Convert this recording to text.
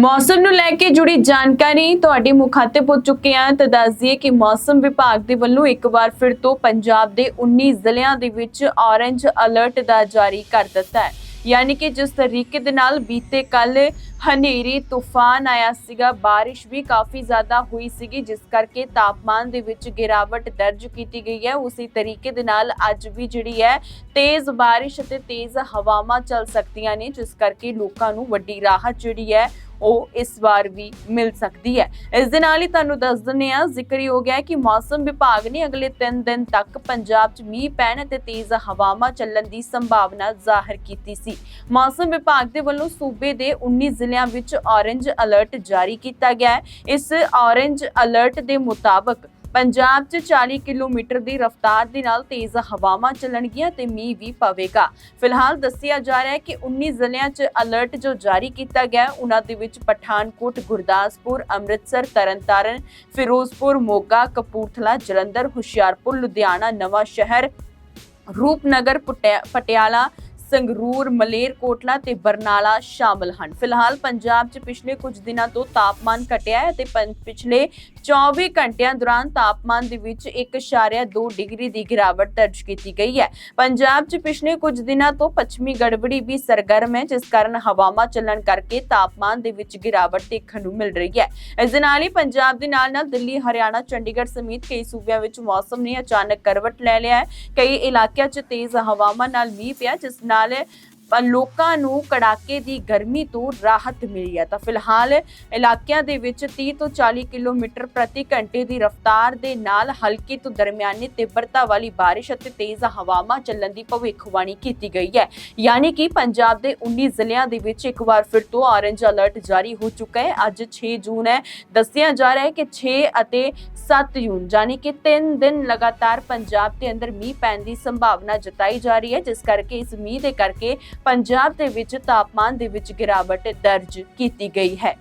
ਮੌਸਮ ਨੂੰ ਲੈ ਕੇ ਜੁੜੀ ਜਾਣਕਾਰੀ ਤੁਹਾਡੇ ਮੁਖਾਤੇ ਪੁੱਜ ਚੁੱਕੇ ਹਾਂ ਤਾਂ ਦੱਸ ਦਈਏ ਕਿ ਮੌਸਮ ਵਿਭਾਗ ਦੇ ਵੱਲੋਂ ਇੱਕ ਵਾਰ ਫਿਰ ਤੋਂ ਪੰਜਾਬ ਦੇ 19 ਜ਼ਿਲ੍ਹਿਆਂ ਦੇ ਵਿੱਚ ਔਰੇਂਜ ਅਲਰਟ ਦਾ ਜਾਰੀ ਕਰ ਦਿੱਤਾ ਹੈ। ਯਾਨੀ ਕਿ ਜਿਸ ਤਰੀਕੇ ਦੇ ਨਾਲ ਬੀਤੇ ਕੱਲ ਹਨੇਰੀ, ਤੂਫਾਨ ਆਇਆ ਸੀਗਾ, ਬਾਰਿਸ਼ ਵੀ ਕਾਫੀ ਜ਼ਿਆਦਾ ਹੋਈ ਸੀਗੀ, ਜਿਸ ਕਰਕੇ ਤਾਪਮਾਨ ਦੇ ਵਿੱਚ ਗਿਰਾਵਟ ਦਰਜ ਕੀਤੀ ਗਈ ਹੈ। ਉਸੇ ਤਰੀਕੇ ਦੇ ਨਾਲ ਅੱਜ ਵੀ ਜਿਹੜੀ ਹੈ, ਤੇਜ਼ ਬਾਰਿਸ਼ ਅਤੇ ਤੇਜ਼ ਹਵਾਵਾਂ ਚੱਲ ਸਕਦੀਆਂ ਨੇ, ਜਿਸ ਕਰਕੇ ਲੋਕਾਂ ਨੂੰ ਵੱਡੀ ਰਾਹਤ ਜਿਹੜੀ ਹੈ ਉਹ ਇਸ ਵਾਰ ਵੀ ਮਿਲ ਸਕਦੀ ਹੈ। ਇਸ ਦੇ ਨਾਲ ਹੀ ਤੁਹਾਨੂੰ ਦੱਸ ਦਿੰਦੇ ਹਾਂ ਜ਼ਿਕਰ ਹੀ ਹੋ ਗਿਆ ਹੈ ਕਿ ਮੌਸਮ ਵਿਭਾਗ ਨੇ ਅਗਲੇ 3 ਦਿਨ ਤੱਕ ਪੰਜਾਬ 'ਚ ਮੀਂਹ ਪੈਣ ਅਤੇ ਤੇਜ਼ ਹਵਾਵਾਂ ਚੱਲਣ ਦੀ ਸੰਭਾਵਨਾ ਜ਼ਾਹਿਰ ਕੀਤੀ ਸੀ। ਮੌਸਮ ਵਿਭਾਗ ਦੇ ਵੱਲੋਂ ਸੂਬੇ ਦੇ 19 ਜ਼ਿਲ੍ਹਿਆਂ ਵਿੱਚ ਔਰੇਂਜ ਅਲਰਟ ਜਾਰੀ ਕੀਤਾ ਗਿਆ ਹੈ। ਇਸ ਔਰੇਂਜ ਅਲਰਟ ਦੇ ਮੁਤਾਬਕ ਪੰਜਾਬ 'ਚ 40 ਕਿਲੋਮੀਟਰ ਦੀ ਰਫ਼ਤਾਰ ਦੇ ਨਾਲ ਤੇਜ਼ ਹਵਾਵਾਂ ਚੱਲਣਗੀਆਂ ਤੇ ਮੀਂਹ ਵੀ ਪਵੇਗਾ। ਫਿਲਹਾਲ ਦੱਸਿਆ ਜਾ ਰਿਹਾ ਹੈ ਕਿ 19 ਜ਼ਿਲ੍ਹਿਆਂ 'ਚ ਅਲਰਟ ਜੋ ਜਾਰੀ ਕੀਤਾ ਗਿਆ ਉਹਨਾਂ ਦੇ ਵਿੱਚ ਪਠਾਨਕੋਟ, ਗੁਰਦਾਸਪੁਰ, ਅੰਮ੍ਰਿਤਸਰ, ਤਰਨਤਾਰਨ, ਫਿਰੋਜ਼ਪੁਰ, ਮੋਗਾ, ਕਪੂਰਥਲਾ, ਜਲੰਧਰ, ਹੁਸ਼ਿਆਰਪੁਰ, ਲੁਧਿਆਣਾ ਨਵਾਂ ਸ਼ਹਿਰ ਰੂਪਨਗਰ, ਪਟਿਆ- ਪਟਿਆਲਾ ਸੰਗਰੂਰ ਮਲੇਰਕੋਟਲਾ ਤੇ ਬਰਨਾਲਾ ਸ਼ਾਮਲ ਹਨ। ਫਿਲਹਾਲ ਪੰਜਾਬ 'ਚ ਪਿਛਲੇ ਕੁਝ ਦਿਨਾਂ ਤੋਂ ਤਾਪਮਾਨ ਘਟਿਆ ਹੈ ਤੇ ਪੰ- ਪਿਛਲੇ 24 ਘੰਟਿਆਂ ਦੌਰਾਨ ਤਾਪਮਾਨ ਦੇ ਵਿੱਚ 1.2 ਡਿਗਰੀ ਦੀ ਗਿਰਾਵਟ ਦਰਜ ਕੀਤੀ ਗਈ ਹੈ। ਪੰਜਾਬ 'ਚ ਪਿਛਲੇ ਕੁਝ ਦਿਨਾਂ ਤੋਂ ਪੱਛਮੀ ਗੜਬੜੀ ਵੀ ਸਰਗਰਮ ਹੈ, ਜਿਸ ਕਾਰਨ ਹਵਾਵਾਂ ਚੱਲਣ ਕਰਕੇ ਤਾਪਮਾਨ ਦੇ ਵਿੱਚ ਗਿਰਾਵਟ ਦੇਖਣ ਨੂੰ ਮਿਲ ਰਹੀ ਹੈ। ਇਸ ਦੇ ਨਾਲ ਹੀ ਪੰਜਾਬ ਦੇ ਨਾਲ ਨਾਲ ਦਿੱਲੀ, ਹਰਿਆਣਾ, ਚੰਡੀਗੜ੍ਹ ਸਮੇਤ ਕਈ ਸੂਬਿਆਂ ਵਿੱਚ ਮੌਸਮ ਨੇ ਅਚਾਨਕ ਕਰਵਟ ਲੈ ਲਿਆ ਹੈ। ਕਈ ਇਲਾਕਿਆਂ 'ਚ ਤੇਜ਼ ਹਵਾਵਾਂ ਨਾਲ ਮੀਂਹ ਪਿਆ, ਜਿਸ ਨਾਲ Finale. ਅ, ਲੋਕਾਂ ਨੂੰ ਕੜਾਕੇ ਦੀ ਗਰਮੀ ਤੋਂ ਰਾਹਤ ਮਿਲੀ ਹੈ। ਤਾਂ ਫਿਲਹਾਲ ਇਲਾਕਿਆਂ ਦੇ ਵਿੱਚ 30 ਤੋਂ 40 ਕਿਲੋਮੀਟਰ ਪ੍ਰਤੀ ਘੰਟੇ ਦੀ ਰਫ਼ਤਾਰ ਦੇ ਨਾਲ ਹਲਕੀ ਤੋਂ ਦਰਮਿਆਨੀ ਤੀਬਰਤਾ ਵਾਲੀ ਬਾਰਿਸ਼ ਅਤੇ ਤੇਜ਼ ਹਵਾਵਾਂ ਚੱਲਣ ਦੀ ਭਵਿੱਖਬਾਣੀ ਕੀਤੀ ਗਈ ਹੈ। ਯਾਨੀ ਕਿ ਪੰਜਾਬ ਦੇ 19 ਜ਼ਿਲ੍ਹਿਆਂ ਦੇ ਵਿੱਚ ਇੱਕ ਵਾਰ ਫਿਰ ਤੋਂ ਔਰੇਂਜ ਅਲਰਟ ਜਾਰੀ ਹੋ ਚੁੱਕਾ ਹੈ। ਅੱਜ 6 ਜੂਨ ਹੈ। ਦੱਸਿਆ ਜਾ ਰਿਹਾ ਹੈ ਕਿ 6 ਅਤੇ 7 ਜੂਨ ਯਾਨੀ ਕਿ 3 ਦਿਨ ਲਗਾਤਾਰ ਪੰਜਾਬ ਦੇ ਅੰਦਰ ਮੀਂਹ ਪੈਣ ਦੀ ਸੰਭਾਵਨਾ ਜਤਾਈ ਜਾ ਰਹੀ ਹੈ। ਜਿਸ ਕਰਕੇ ਇਸ ਮੀਂਹ ਦੇ ਕਰਕੇ ਪੰਜਾਬ ਦੇ ਵਿੱਚ ਤਾਪਮਾਨ ਦੇ ਵਿੱਚ ਗਿਰਾਵਟ ਦਰਜ ਕੀਤੀ ਗਈ ਹੈ।